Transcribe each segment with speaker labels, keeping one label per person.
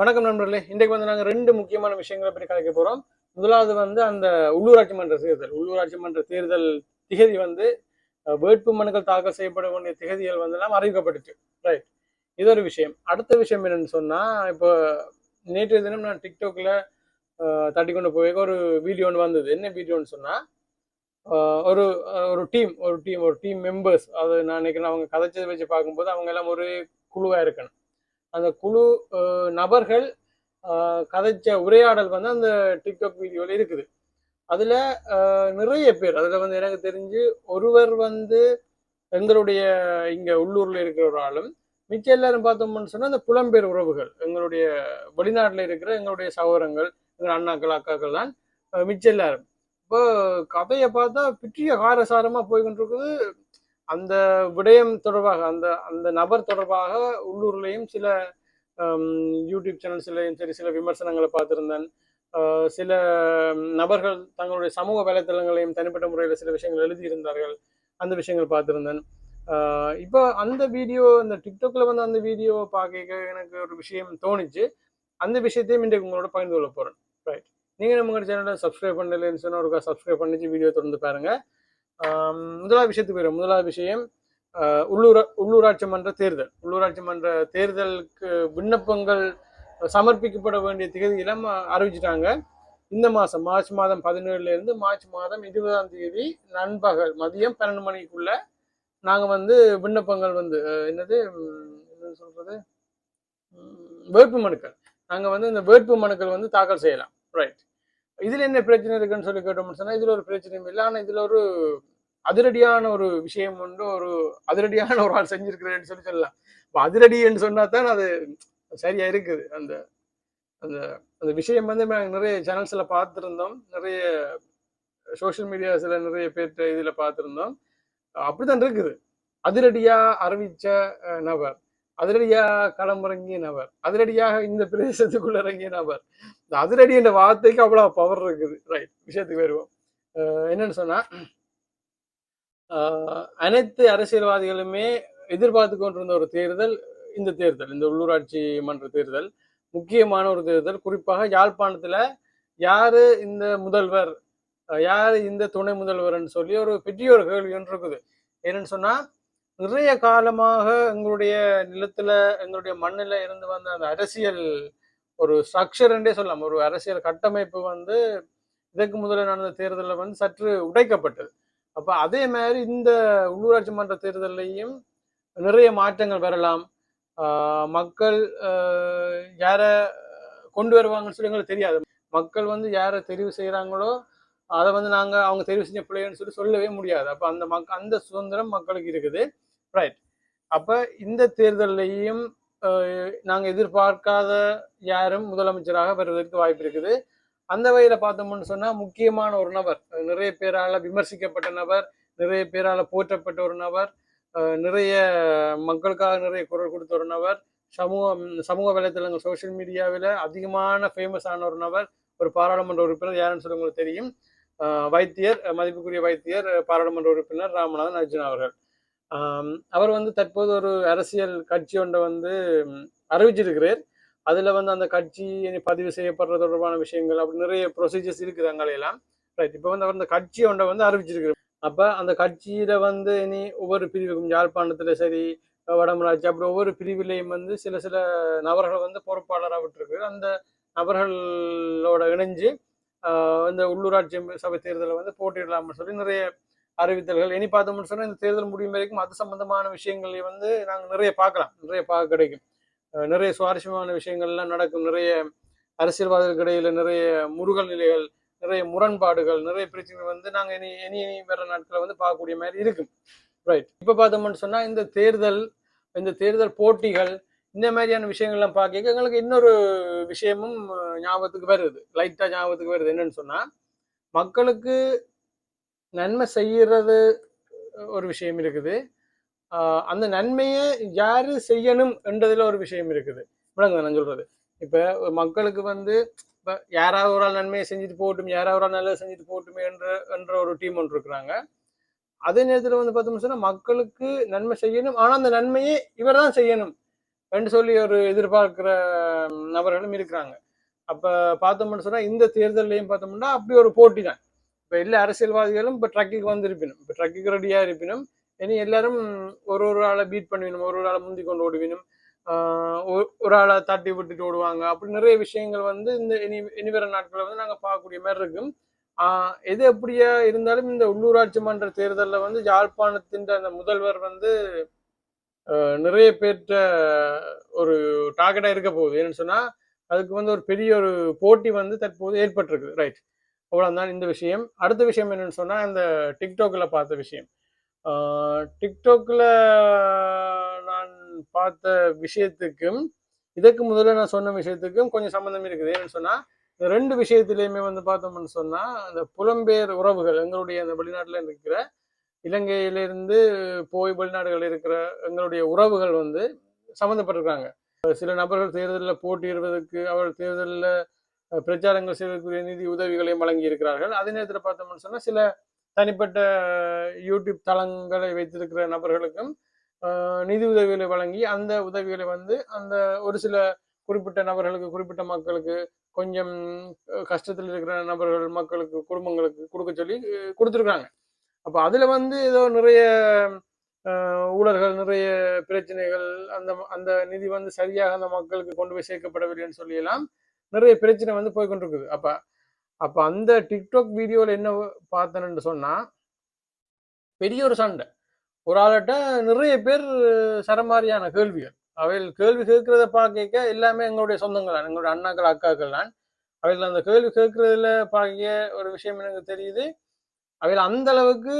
Speaker 1: வணக்கம் நண்பர்களே. இன்றைக்கு வந்து நாங்கள் ரெண்டு முக்கியமான விஷயங்களை பற்றி கலைக்க போகிறோம் முதலாவது வந்து அந்த உள்ளூராட்சி மன்ற தேர்தல். உள்ளூராட்சி மன்ற தேர்தல் திகதி வந்து வேட்பு மனுக்கள் தாக்கல் செய்யப்பட வேண்டிய திகதிகள் வந்து எல்லாம் அறிவிக்கப்பட்டுச்சு. ரைட் இது ஒரு விஷயம். அடுத்த விஷயம் என்னன்னு சொன்னால் இப்போ நேற்றைய தினம் நான் டிக்டாக்ல தட்டி கொண்டு போய் ஒரு வீடியோ ஒன்று வந்தது. என்ன வீடியோன்னு சொன்னால் ஒரு ஒரு டீம் ஒரு டீம் ஒரு டீம் மெம்பர்ஸ் அது நான் நினைக்கிறேன் அவங்க கதைச்சதை வச்சு பார்க்கும்போது அவங்க எல்லாம் ஒரு குழுவாக இருக்கணும். அந்த குழு நபர்கள் கதைச்ச உரையாடல் வந்து அந்த டிக்டாக் வீடியோவில் இருக்குது. அதில் நிறைய பேர் அதில் வந்து எனக்கு தெரிஞ்சு ஒருவர் வந்து எங்களுடைய இங்கே உள்ளூரில் இருக்கிற ஒரு ஆளும் மிச்சம் எல்லாரும் பார்த்தோம்னு சொன்னால் அந்த புலம்பெயர் உறவுகள் எங்களுடைய வெளிநாட்டில் இருக்கிற எங்களுடைய சகோதரங்கள் எங்கள் அண்ணாக்கள் அக்காக்கள் தான் மிச்சம் எல்லாரும். இப்போ கதையை பார்த்தா பிற்றிய காரசாரமாக போய்கொண்டிருக்குது. அந்த விடயம் தொடர்பாக அந்த அந்த நபர் தொடர்பாக உள்ளூர்லேயும் சில யூடியூப் சேனல்ஸ்லையும் சரி சில விமர்சனங்களை பார்த்துருந்தேன். சில நபர்கள் தங்களுடைய சமூக வலைத்தளங்களையும் தனிப்பட்ட முறையில் சில விஷயங்கள் எழுதியிருந்தார்கள். அந்த விஷயங்கள் பார்த்துருந்தேன். இப்போ அந்த வீடியோ அந்த டிக்டாக்ல வந்து அந்த வீடியோவை பார்க்க எனக்கு ஒரு விஷயம் தோணுச்சு. அந்த விஷயத்தையும் இன்றைக்கு உங்களோட பகிர்ந்து கொள்ள போகிறேன் ரைட் நீங்கள் நம்ம சேனலை சப்ஸ்கிரைப் பண்ணலன்னு சொன்னால் ஒருக்கா சப்ஸ்கிரைப் பண்ணிச்சு வீடியோ தொடர்ந்து பாருங்க. முதலாவது விஷயத்துக்கு போயிடும் முதலாவது விஷயம் உள்ளூர உள்ளூரா உள்ளூராட்சி மன்ற தேர்தல். உள்ளூராட்சி மன்ற தேர்தலுக்கு விண்ணப்பங்கள் சமர்ப்பிக்கப்பட வேண்டிய திகதியெல்லாம் அறிவிச்சிட்டாங்க. இந்த மாதம் மார்ச் மாதம் பதினேழுல இருந்து மார்ச் மாதம் இருபதாம் தேதி நண்பகல் மதியம் பன்னெண்டு மணிக்குள்ள நாங்கள் வந்து விண்ணப்பங்கள் வந்து என்னது என்ன சொல்றது? வேட்பு மனுக்கள். நாங்கள் வந்து இந்த வேட்பு மனுக்கள் வந்து தாக்கல் செய்யலாம். ரைட் இதில் என்ன பிரச்சனை இருக்குன்னு சொல்லி கேட்டோம்னு சொன்னால் இதில் ஒரு பிரச்சனையும் இல்லை. ஆனால் இதில் ஒரு அதிரடியான ஒரு விஷயம் உண்டு ஒரு அதிரடியான ஒரு ஆள் செஞ்சிருக்கிறேன்னு சொல்லி சொல்லலாம். இப்போ அதிரடின்னு சொன்னா தான் அது சரியா இருக்குது. அந்த அந்த அந்த விஷயம் வந்து நிறைய சேனல்ஸ்ல பார்த்துருந்தோம். நிறைய சோசியல் மீடியாஸ்ல நிறைய பேர்த்த இதுல பார்த்துருந்தோம். அப்படித்தான் இருக்குது. அதிரடியா அறிவிச்ச நபர் அதிரடியா களமிறங்கிய நபர் அதிரடியாக இந்த பிரதேசத்துக்குள்ள இறங்கிய நபர். இந்த அதிரடி என்ற வார்த்தைக்கு அவ்வளவு பவர் இருக்குது. ரைட் விஷயத்துக்கு வருவோம். அஹ் என்னன்னு சொன்னா அனைத்து அரசியல்வாதிகளுமே எதிர்பார்த்து கொண்டிருந்த ஒரு தேர்தல் இந்த தேர்தல் இந்த உள்ளூராட்சி மன்ற தேர்தல் முக்கியமான ஒரு தேர்தல். குறிப்பாக யாழ்ப்பாணத்துல யாரு இந்த முதல்வர் யாரு இந்த துணை முதல்வர்னு சொல்லி ஒரு பெரிய ஒரு கேள்வி ஒன்று இருக்குது. என்னன்னு சொன்னா நிறைய காலமாக எங்களுடைய நிலத்துல எங்களுடைய மண்ணில் இருந்து வந்த அந்த அரசியல் ஒரு ஸ்ட்ரக்சர்ன்றே சொல்லலாம். ஒரு அரசியல் கட்டமைப்பு வந்து இதற்கு முதல்ல நடந்த தேர்தலில் வந்து சற்று உடைக்கப்பட்டது. அப்போ அதே மாதிரி இந்த உள்ளூராட்சி மன்ற தேர்தலையும் நிறைய மாற்றங்கள் வரலாம். மக்கள் யாரை கொண்டு வருவாங்கன்னு சொல்லி எங்களுக்கு தெரியாது. மக்கள் வந்து யாரை தெரிவு செய்கிறாங்களோ அதை வந்து நாங்கள் அவங்க தெரிவு செஞ்ச பிள்ளைன்னு சொல்லி சொல்லவே முடியாது. அப்போ அந்த மக் அந்த சுதந்திரம் மக்களுக்கு இருக்குது. ரைட் அப்போ இந்த தேர்தலையும் நாங்கள் எதிர்பார்க்காத யாரும் முதலமைச்சராக வருவதற்கு வாய்ப்பு இருக்குது. அந்த வகையில் பார்த்தோம்னு சொன்னால் முக்கியமான ஒரு நபர் நிறைய பேரால் விமர்சிக்கப்பட்ட நபர் நிறைய பேரால் போற்றப்பட்ட ஒரு நபர் நிறைய மக்களுக்காக நிறைய குரல் கொடுத்த ஒரு நபர் சமூக சமூக வலைத்தளங்கள் சோஷியல் மீடியாவில் அதிகமான ஃபேமஸ் ஆன ஒரு நபர் ஒரு பாராளுமன்ற உறுப்பினர் யாருன்னு சொல்லி உங்களுக்கு தெரியும். வைத்தியர் மதிப்புக்குரிய வைத்தியர் பாராளுமன்ற உறுப்பினர் ராமநாதன் அர்ஜுன் அவர்கள். அவர் வந்து தற்போது ஒரு அரசியல் கட்சி ஒன்றை வந்து அறிவிச்சிருக்கிறார். அதில் வந்து அந்த கட்சி பதிவு செய்யப்படுறது தொடர்பான விஷயங்கள் அப்படி நிறைய ப்ரொசீஜர்ஸ் இருக்குது ரைட் இப்போ வந்து அவர் அந்த கட்சி ஒன்றை வந்து அறிவிச்சிருக்கு அப்போ அந்த கட்சியில வந்து இனி ஒவ்வொரு பிரிவுக்கும் யாழ்ப்பாணத்தில் சரி வடமராட்சி அப்படி ஒவ்வொரு பிரிவிலையும் வந்து சில சில நபர்கள் வந்து பொறுப்பாளராக விட்டுருக்கு அந்த நபர்களோட இணைஞ்சு இந்த உள்ளூராட்சி சபை தேர்தலை வந்து போட்டியிடலாம்னு சொல்லி நிறைய அறிவித்தல்கள். இனி பார்த்தோம்னு சொன்னால் இந்த தேர்தல் முடியும் வரைக்கும் அது சம்பந்தமான விஷயங்களை வந்து நாங்கள் நிறைய பார்க்கலாம். நிறைய பார்க்க கிடைக்கும். நிறைய சுவாரஸ்யமான விஷயங்கள்லாம் நடக்கும். நிறைய அரசியல்வாதிகளுக்கு இடையில நிறைய முருகல் நிலைகள் நிறைய முரண்பாடுகள் நிறைய பிரச்சனைகள் வந்து நாங்கள் இனி இனி இனி வர நாட்களில் வந்து பார்க்கக்கூடிய மாதிரி இருக்கும். ரைட் இப்போ பார்த்தோம்னு சொன்னால் இந்த தேர்தல் இந்த தேர்தல் போட்டிகள் இந்த மாதிரியான விஷயங்கள்லாம் பார்க்க எங்களுக்கு இன்னொரு விஷயமும் ஞாபகத்துக்கு வருது. லைட்டாக ஞாபகத்துக்கு வருது. என்னன்னு சொன்னால் மக்களுக்கு நன்மை செய்யறது ஒரு விஷயம் இருக்குது. அந்த நன்மையை யாரு செய்யணும் என்றதுல ஒரு விஷயம் இருக்குது. விளங்குதா நான் சொல்றது? இப்போ மக்களுக்கு வந்து இப்ப யாராவது ஒரு ஆள் நன்மையை செஞ்சுட்டு போகட்டும் யாராவது ஒரு ஆள் நல்லது செஞ்சுட்டு போகட்டும் என்ற என்ற ஒரு டீம் ஒன்று இருக்கிறாங்க. அதே நேரத்துல வந்து பார்த்தோம்னு சொன்னா மக்களுக்கு நன்மை செய்யணும். ஆனா அந்த நன்மையை இவர் தான் செய்யணும் என்று சொல்லி ஒரு எதிர்பார்க்கிற நபர்களும் இருக்கிறாங்க. அப்ப பார்த்தோம்னு சொன்னா இந்த தேர்தலையும் பார்த்தோம்னா அப்படி ஒரு போட்டி தான். இப்ப எல்லா அரசியல்வாதிகளும் இப்ப ட்ரக்கிக்கு வந்திருப்பினும். இப்ப ட்ரக்கிக்கு ரெடியா இருப்பினும் இனி எல்லாரும் ஒரு ஒரு ஆளை பீட் பண்ணுவினும் ஒரு ஒரு ஆளை முந்தி கொண்டு ஓடுவினும். ஒரு- ஒரு ஆளை தட்டி விட்டுட்டு ஓடுவாங்க. அப்படி நிறைய விஷயங்கள் வந்து இந்த இனி இனிவர நாட்களில் வந்து நாங்கள் பார்க்கக்கூடிய மாதிரி இருக்கும். எது எப்படியா இருந்தாலும் இந்த உள்ளூராட்சி மன்ற தேர்தலில் வந்து யாழ்ப்பாணத்தின் அந்த முதல்வர் வந்து நிறைய பேர்கிட்ட ஒரு டார்கெட்டாக இருக்க போகுது. ஏன்னு சொன்னால் அதுக்கு வந்து ஒரு பெரிய ஒரு போட்டி வந்து தற்போது ஏற்பட்டிருக்கு. ரைட் அவ்வளோதான் இந்த விஷயம். அடுத்த விஷயம் என்னன்னு சொன்னால் அந்த டிக்டோக்கில் பார்த்த விஷயம். டிக்டோக்கில் பார்த்த விஷயத்துக்கும் இதுக்கு முதல்ல நான் சொன்ன விஷயத்துக்கும் கொஞ்சம் சம்மந்தம் இருக்குது. ஏன்னு சொன்னா இந்த ரெண்டு விஷயத்திலையுமே வந்து பார்த்தோம்னு சொன்னால் அந்த புலம்பெயர் உறவுகள் எங்களுடைய அந்த வெளிநாட்டில் இருக்கிற இலங்கையிலிருந்து போய் வெளிநாடுகள் இருக்கிற எங்களுடைய உறவுகள் வந்து சம்மந்தப்பட்டிருக்காங்க சில நபர்கள் தேர்தலில் போட்டியிடுவதற்கு அவர்கள் தேர்தலில் பிரச்சாரங்கள் செய்வதற்குரிய நிதி உதவிகளையும் வழங்கி இருக்கிறார்கள் அதே நேரத்தில் பார்த்தோம்னு சொன்னால் சில தனிப்பட்ட யூடியூப் தளங்களை வைத்திருக்கிற நபர்களுக்கும் நிதி உதவிகளை வழங்கி அந்த உதவிகளை வந்து அந்த ஒரு சில குறிப்பிட்ட நபர்களுக்கு குறிப்பிட்ட மக்களுக்கு கொஞ்சம் கஷ்டத்தில் இருக்கிற நபர்கள் மக்களுக்கு குடும்பங்களுக்கு கொடுக்க சொல்லி கொடுத்துருக்காங்க கொடுத்திருக்காங்க அப்ப அதுல வந்து ஏதோ நிறைய ஊழல்கள் நிறைய பிரச்சனைகள் அந்த அந்த நிதி வந்து சரியாக அந்த மக்களுக்கு கொண்டு போய் சேர்க்கப்படவில்லைன்னு சொல்லியெல்லாம் நிறைய பிரச்சனை வந்து போய் கொண்டிருக்குது. அப்ப அப்ப அந்த டிக்டாக் வீடியோல என்ன பார்த்தேன்னு சொன்னா பெரிய ஒரு சண்டை. ஒரு ஆள்கிட்ட நிறைய பேர் சரமாரியான கேள்விகள். அவைகள் கேள்வி கேட்கிறத பார்க்க எல்லாமே எங்களுடைய சொந்தங்கள் தான். எங்களுடைய அண்ணாக்கள் அக்காக்கள் தான். அவைகள் அந்த கேள்வி கேட்கறதுல பார்க்க ஒரு விஷயம் எனக்கு தெரியுது. அவையில் அந்த அளவுக்கு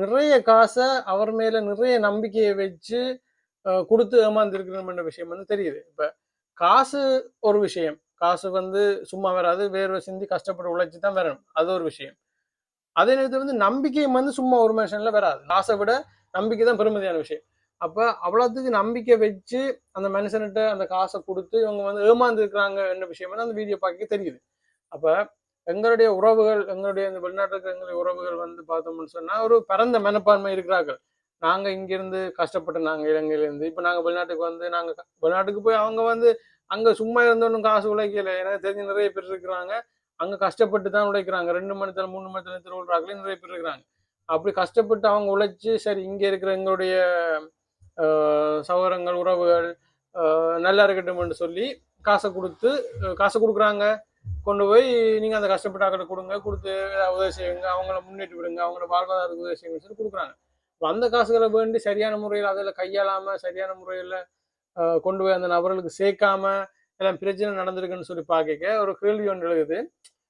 Speaker 1: நிறைய காசை அவர் மேல நிறைய நம்பிக்கையை வச்சு கொடுத்து ஏமாந்துருக்கணும்ன்ற விஷயம் வந்து தெரியுது. இப்ப காசு ஒரு விஷயம். காசு வந்து சும்மா வராது. வேர்வை சிந்தி கஷ்டப்பட்டு உழைச்சி தான் வரணும். அது ஒரு விஷயம். அதே நேரத்தில் வந்து நம்பிக்கையும் வந்து சும்மா ஒரு மனுஷன்ல வராது. காசை விட நம்பிக்கை தான் பெருமதியான விஷயம். அப்ப அவ்வளோத்துக்கு நம்பிக்கை வச்சு அந்த மனுஷன்கிட்ட அந்த காசை கொடுத்து இவங்க வந்து ஏமாந்து இருக்கிறாங்க என்ன விஷயம் அந்த வீடியோ பார்க்க தெரியுது. அப்ப எங்களுடைய உறவுகள் எங்களுடைய இந்த வெளிநாட்டுக்கு இருக்கிற எங்களுடைய உறவுகள் வந்து பார்த்தோம்னு சொன்னா ஒரு பரந்த மனப்பான்மை இருக்கிறார்கள். நாங்க இங்கிருந்து கஷ்டப்பட்டு நாங்க இலங்கையிலேருந்து இப்ப நாங்க வெளிநாட்டுக்கு வந்து நாங்க வெளிநாட்டுக்கு போய் அவங்க வந்து அங்க சும்மா இருந்தோன்னு காசு உழைக்கல. எனக்கு தெரிஞ்ச நிறைய பேர் இருக்கிறாங்க. அங்க கஷ்டப்பட்டு தான் உழைக்கிறாங்க. ரெண்டு மணி நேரத்தில் மூணு மணி நேரத்தில் உழைக்கிறாங்களே நிறைய பேர் இருக்கிறாங்க. அப்படி கஷ்டப்பட்டு அவங்க உழைச்சி சரி இங்க இருக்கிற எங்களுடைய சகோதரங்கள் உறவுகள் நல்லா இருக்கட்டும்னு சொல்லி காசை கொடுத்து காசை கொடுக்குறாங்க. கொண்டு போய் நீங்க அந்த கஷ்டப்பட்ட அக்கடை கொடுங்க. கொடுத்து உதவி செய்யுங்க. அவங்கள முன்னேற்றி விடுங்க. அவங்கள வாழ்வாதாரத்துக்கு உதவி செய்யுங்கன்னு சொல்லி கொடுக்குறாங்க. அந்த காசுகளை வேண்டி சரியான முறையில் அதில் கையாளாம சரியான முறையில் கொண்டு போய் அந்த நபர்களுக்கு சேர்க்காம எல்லாம் பிரச்சனை நடந்திருக்குன்னு சொல்லி பார்க்க ஒரு கேள்வி ஒன்று எழுகுது.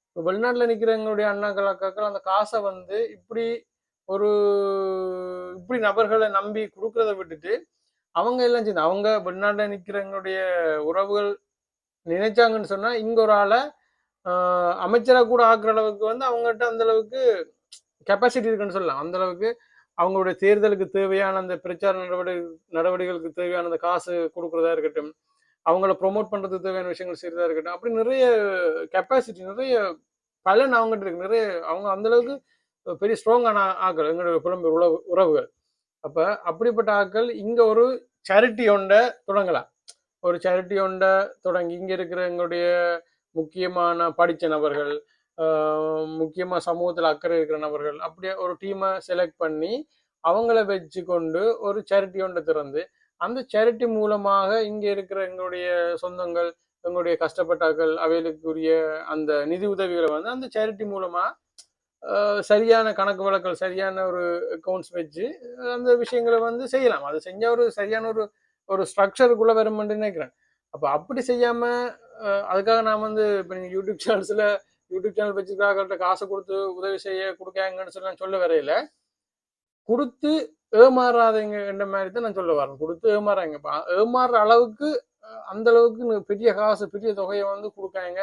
Speaker 1: இப்போ வெளிநாட்டில் நிற்கிறவங்களுடைய அண்ணாக்கள் அக்காக்கள் அந்த காசை வந்து இப்படி ஒரு இப்படி நபர்களை நம்பி கொடுக்கறத விட்டுட்டு அவங்க எல்லாம் சேர்ந்து அவங்க வெளிநாட்டில் நிற்கிறவங்களுடைய உறவுகள் நினைச்சாங்கன்னு சொன்னால் இங்கே ஒரு ஆளை அமைச்சராக கூட ஆக்குற அளவுக்கு வந்து அவங்ககிட்ட அந்த அளவுக்கு கெப்பாசிட்டி இருக்குன்னு சொல்லலாம். அந்த அளவுக்கு அவங்களுடைய தேர்தலுக்கு தேவையான அந்த பிரச்சார நடவடிக்கை நடவடிக்கைகளுக்கு தேவையான அந்த காசு கொடுக்குறதா இருக்கட்டும். அவங்கள ப்ரொமோட் பண்றதுக்கு தேவையான விஷயங்கள் செய்யறதா இருக்கட்டும். அப்படி நிறைய கெப்பாசிட்டி நிறைய பலன் அவங்ககிட்ட இருக்கு. நிறைய அவங்க அந்த அளவுக்கு பெரிய ஸ்ட்ராங்கான ஆக்கள் எங்களுடைய புலம்பெயர் உறவு உறவுகள். அப்ப அப்படிப்பட்ட ஆட்கள் இங்க ஒரு சேரிட்டி ஒன்றை தொடங்கலாம். ஒரு சேரிட்டி ஒன்றை தொடங்கி இங்க இருக்கிற எங்களுடைய முக்கியமான படித்த நபர்கள் முக்கியமாக சமூகத்தில் அக்கறை இருக்கிற நபர்கள் அப்படியே ஒரு டீமை செலக்ட் பண்ணி அவங்கள வச்சு கொண்டு ஒரு சேரிட்டி ஒன்றை திறந்து அந்த சேரிட்டி மூலமாக இங்கே இருக்கிற எங்களுடைய சொந்தங்கள் எங்களுடைய கஷ்டப்பட்டாக்கள் அவைகளுக்குரிய அந்த நிதி உதவிகளை வந்து அந்த சேரிட்டி மூலமாக சரியான கணக்கு வழக்கல் சரியான ஒரு அக்கௌண்ட்ஸ் வச்சு அந்த விஷயங்களை வந்து செய்யலாம். அது செஞ்சால் ஒரு சரியான ஒரு ஒரு ஸ்ட்ரக்சருக்குள்ளே வரும்னு நினைக்கிறேன். அப்போ அப்படி செய்யாமல் அதுக்காக நான் வந்து இப்போ நீங்கள் யூடியூப் சேனல்ஸில் யூடியூப் சேனல் வச்சுருக்காக்கிட்ட காசை கொடுத்து உதவி செய்ய கொடுக்காங்கன்னு சொல்லி நான் சொல்ல வரையில கொடுத்து ஏமாறாதீங்க என்ற மாதிரி தான் நான் சொல்ல வரேன். கொடுத்து ஏமாறாங்க ஏமாறுற அளவுக்கு அந்த அளவுக்கு பெரிய காசு பெரிய தொகையை வந்து கொடுக்காங்க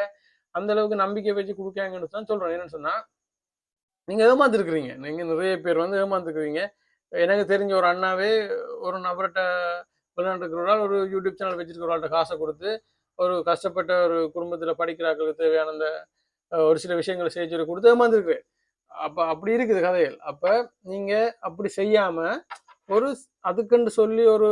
Speaker 1: அந்த அளவுக்கு நம்பிக்கை வச்சு கொடுக்காங்கன்னு தான் சொல்றேன். என்னன்னு சொன்னா நீங்க ஏமாந்துருக்குறீங்க. நீங்க நிறைய பேர் வந்து ஏமாந்துருக்குறீங்க. எனக்கு தெரிஞ்ச ஒரு அண்ணாவே ஒரு நபர்கிட்ட விளையாண்டுருக்கிறவரால் ஒரு யூடியூப் சேனல் வச்சிருக்கிறவர்கள்ட்ட காசை கொடுத்து ஒரு கஷ்டப்பட்ட ஒரு குடும்பத்துல படிக்கிறாக்களுக்கு தேவையான அந்த ஒரு சில விஷயங்களை செய்ய சொல்லி கொடுத்து ஏமாந்துருக்கு அப்ப அப்படி இருக்குது கதைகள். அப்ப நீங்க அப்படி செய்யாம ஒரு அதுக்குன்னு சொல்லி ஒரு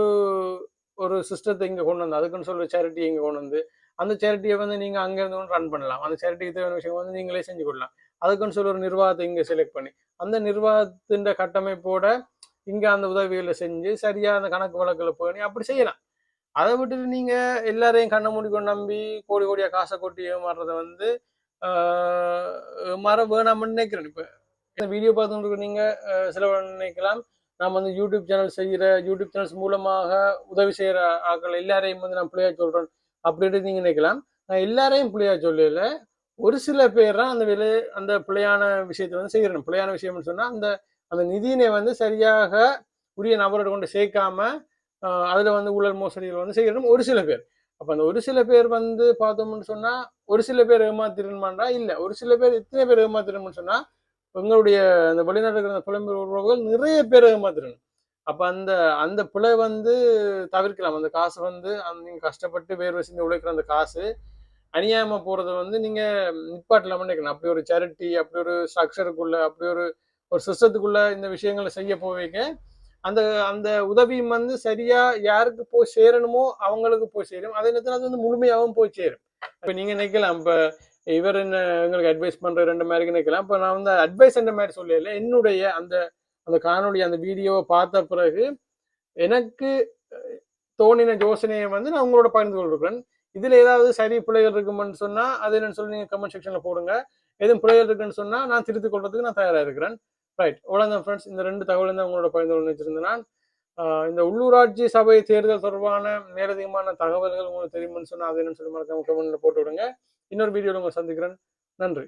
Speaker 1: ஒரு சிஸ்டத்தை இங்க கொண்டு வந்து அதுக்குன்னு சொல்லி சேரிட்டி இங்க கொண்டு வந்து அந்த சேரிட்டியை வந்து நீங்க அங்க இருந்து ரன் பண்ணலாம். அந்த சேரிட்டிக்கு தேவையான விஷயம் வந்து நீங்களே செஞ்சு கொள்ளலாம். அதுக்குன்னு சொல்லி ஒரு நிர்வாகத்தை இங்க செலக்ட் பண்ணி அந்த நிர்வாகத்தின் கட்டமைப்போட இங்க அந்த உதவிகளை செஞ்சு சரியா அந்த கணக்கு வழக்கில் போய் அப்படி செய்யலாம். அதை விட்டுட்டு நீங்க எல்லாரையும் கண்ணை மூடிக்கொண்டு நம்பி கோடி கோடியா காசை கொட்டி ஏமாறுறத வந்து ஆஹ் வேணாம்னு நினைக்கிறேன். இப்ப இந்த வீடியோ பார்த்துட்டு நீங்க சில நினைக்கலாம். நாம் வந்து யூடியூப் சேனல் செய்யற யூடியூப் சேனல்ஸ் மூலமாக உதவி செய்யற ஆட்கள் எல்லாரையும் வந்து நான் பிள்ளையாக சொல்றேன் அப்படின்ட்டு நீங்க நினைக்கலாம். நான் எல்லாரையும் பிள்ளையாக சொல்லல. ஒரு சில பேர் தான் அந்த விலை அந்த பிள்ளையான விஷயத்தை வந்து செய்கிறேன் பிள்ளையான விஷயம்னு சொன்னா அந்த அந்த நிதியினை வந்து சரியாக உரிய நபரோட கொண்டு சேர்க்காம ஆஹ் அதுல வந்து ஊழல் மோசடிகள் வந்து செய்கிறோம் ஒரு சில பேர். அப்ப அந்த ஒரு சில பேர் வந்து பார்த்தோம்னு சொன்னா ஒரு சில பேர் ஏமாத்திரணுமாண்டா இல்ல. ஒரு சில பேர் எத்தனை பேர் ஏமாத்திரணும்னு சொன்னா எங்களுடைய அந்த வெளிநாட்டில் இருக்கிற புலம்பெயர் உறவுகள் நிறைய பேர் ஏமாத்திரணும் அப்ப அந்த அந்த பிழை வந்து தவிர்க்கலாம். அந்த காசு வந்து அந்த நீங்க கஷ்டப்பட்டு வேர்வை செஞ்சு உழைக்கிற அந்த காசு அநியாயமா போகிறத வந்து நீங்க நிப்பாட்டலாம நினைக்கணும் அப்படி ஒரு சேரிட்டி அப்படி ஒரு ஸ்ட்ரக்சருக்குள்ள அப்படி ஒரு ஒரு சிஸ்டத்துக்குள்ள இந்த விஷயங்களை செய்ய போவீங்க. அந்த அந்த உதவியும் வந்து சரியா யாருக்கு போய் சேரணுமோ அவங்களுக்கு போய் சேரும். அதே நேரத்தில் அது வந்து முழுமையாகவும் போய் சேரும். இப்போ நீங்க நினைக்கலாம் இப்போ இவர் என்ன எங்களுக்கு அட்வைஸ் பண்ற ரெண்டு மாதிரி நினைக்கலாம். இப்போ நான் வந்து அட்வைஸ் என்ற மாதிரி சொல்லல. என்னுடைய அந்த அந்த காணொலி அந்த வீடியோவை பார்த்த பிறகு எனக்கு தோணின யோசனையை வந்து நான் உங்களோட பகிர்ந்து கொண்டிருக்கிறேன் இதுல ஏதாவது சரி பிள்ளைகள் இருக்குமென்னு சொன்னா அது என்னன்னு சொல்லி நீங்க கமெண்ட் செக்ஷன்ல போடுங்க. எதுவும் பிள்ளைகள் இருக்குன்னு சொன்னா நான் திருத்திக் கொள்றதுக்கு நான் தயாரா இருக்கிறேன். ரைட் அவ்வளோதான் ஃப்ரெண்ட்ஸ் இந்த ரெண்டு தகவலும் தான் உங்களோட பகிர்ந்து கொண்டு வச்சிருந்தேன் நான் ஆஹ் இந்த உள்ளூராட்சி சபை தேர்தல் தொடர்பான மேலதிகமான தகவல்கள் உங்களுக்கு தெரியும்னு சொன்னால் அது என்னன்னு சொல்லி மறக்காம கமெண்ட்ல போட்டு விடுங்க. இன்னொரு வீடியோவில் உங்களை சந்திக்கிறேன். நன்றி.